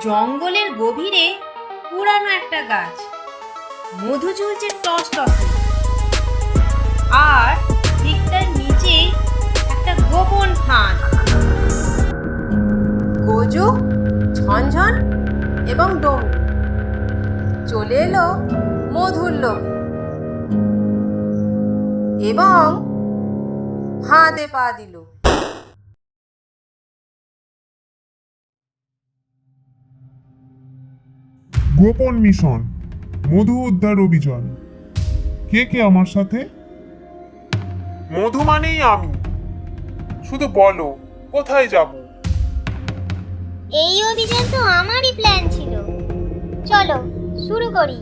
জঙ্গলের গভীরে পুরানো একটা গাছ। মধু ঝুলছে টস টসে আর ঠিক তার নিচে একটা গোপন ফাঁদ। গজু, ঝনঝন এবং ডোম চলে এলো মধুর লোক এবং ফাঁদে পা দিল। গোপন মিশন মধু উদ্ধার অভিযান। কে কে আমার সাথে? মধু মানেই আমি। শুধু বলো কোথায় যাব? এই অভিযান তো আমারই প্ল্যান ছিল। চলো শুরু করি।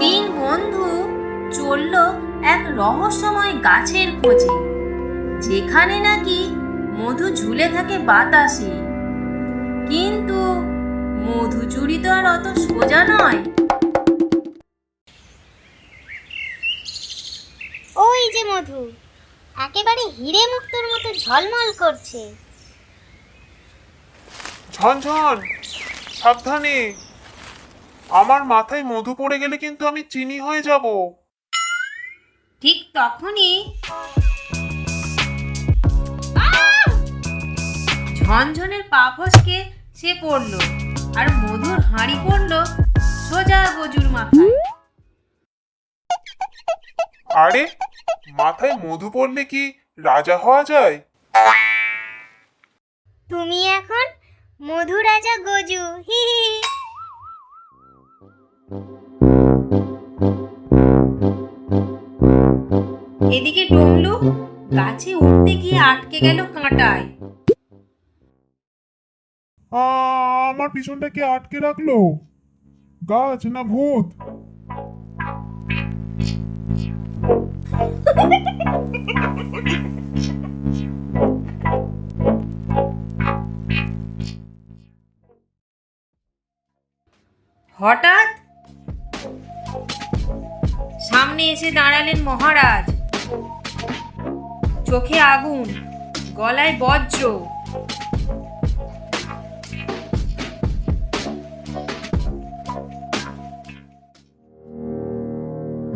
তিন বন্ধু চলল এক রহস্যময় গাছের খোঁজে যেখানে নাকি মধু ঝুলে থাকে বাতাসে। কিন্তু মধু চুরি তো আর অত সোজা নয়। ওই যে মধু একেবারে হিরে মুক্তোর মতো ঝলমল করছে। ঝনঝন সাবধানে। আমার মাথায় মধু পড়ে গেলে কিন্তু আমি চিনি হয়ে যাব। তখনই ঝনঝনের পা ফসকে সে পড়ল আর মধুর হাঁড়ি পড়ল সোজা গজুর মাথায়। আরে মাথায় মধু পড়লে কি রাজা হওয়া যায়? তুমি এখন মধু রাজা গজু হি হি। এদিকে ডমলু গাছে উঠতে গিয়ে আটকে গেল কাঁটায়। আমার পিছনটা কে আটকে রাখল? গাছ না ভূত? হঠাৎ সামনে এসে দাঁড়ালেন মহারাজ। চোখে আগুন গলায় বজ্র।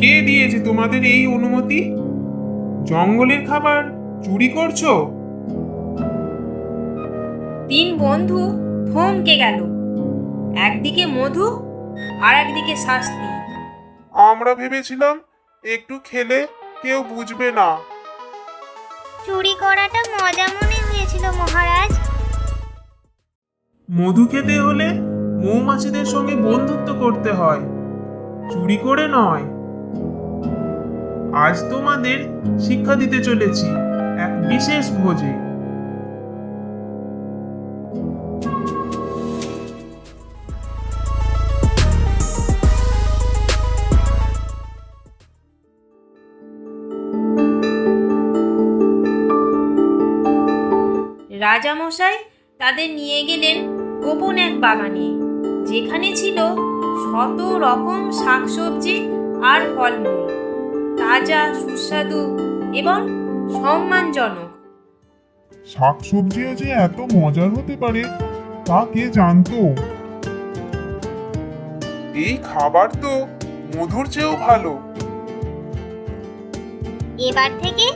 কে দিয়েছে তোমাদের এই অনুমতি? জঙ্গলের খাবার চুরি করছ? তিন বন্ধু থমকে গেল। একদিকে মধু আর একদিকে শাস্তি। আমরা ভেবেছিলাম একটু খেলে কেউ বুঝবে না। চুরি করাটা মজা মনে হয়েছিল, মহারাজ। মধু খেতে হলে মৌমাছিদের সঙ্গে বন্ধুত্ব করতে হয়। চুরি করে নয়। আজ তোমাদের শিক্ষা দিতে চলেছি এক বিশেষ ভোজে। রাজামশাই তাদের নিয়ে গেলেন গোপন এক বাগানে যেখানে ছিল শত রকম শাকসবজি আর ফলমূল তাজা সুস্বাদু এবং সম্মানজনক। শাকসবজিও যে এত মজার হতে পারে তা কে জানতো? এই খাবার তো মধুর চেয়েও ভালো। এবার থেকে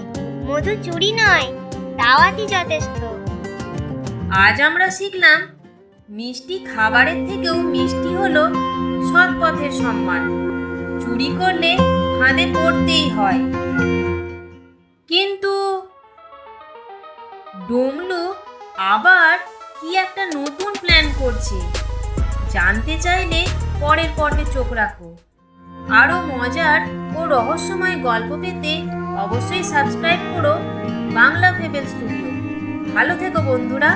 মধু চুরি নয় দাওয়াতি যথেষ্ট। আজ আমরা শিখলাম মিষ্টি খাবারের থেকেও মিষ্টি হলো সৎ পথের সম্মান। চুরি করলে ফাঁদে পড়তেই হয়। কিন্তু ডমলু আবার কি একটা নতুন প্ল্যান করছে? জানতে চাইলে পরের পর্বে চোখ রাখো। আরও মজার ও রহস্যময় গল্প পেতে অবশ্যই সাবস্ক্রাইব করো বাংলা ফেবেল স্টুডিও। ভালো থেকো বন্ধুরা।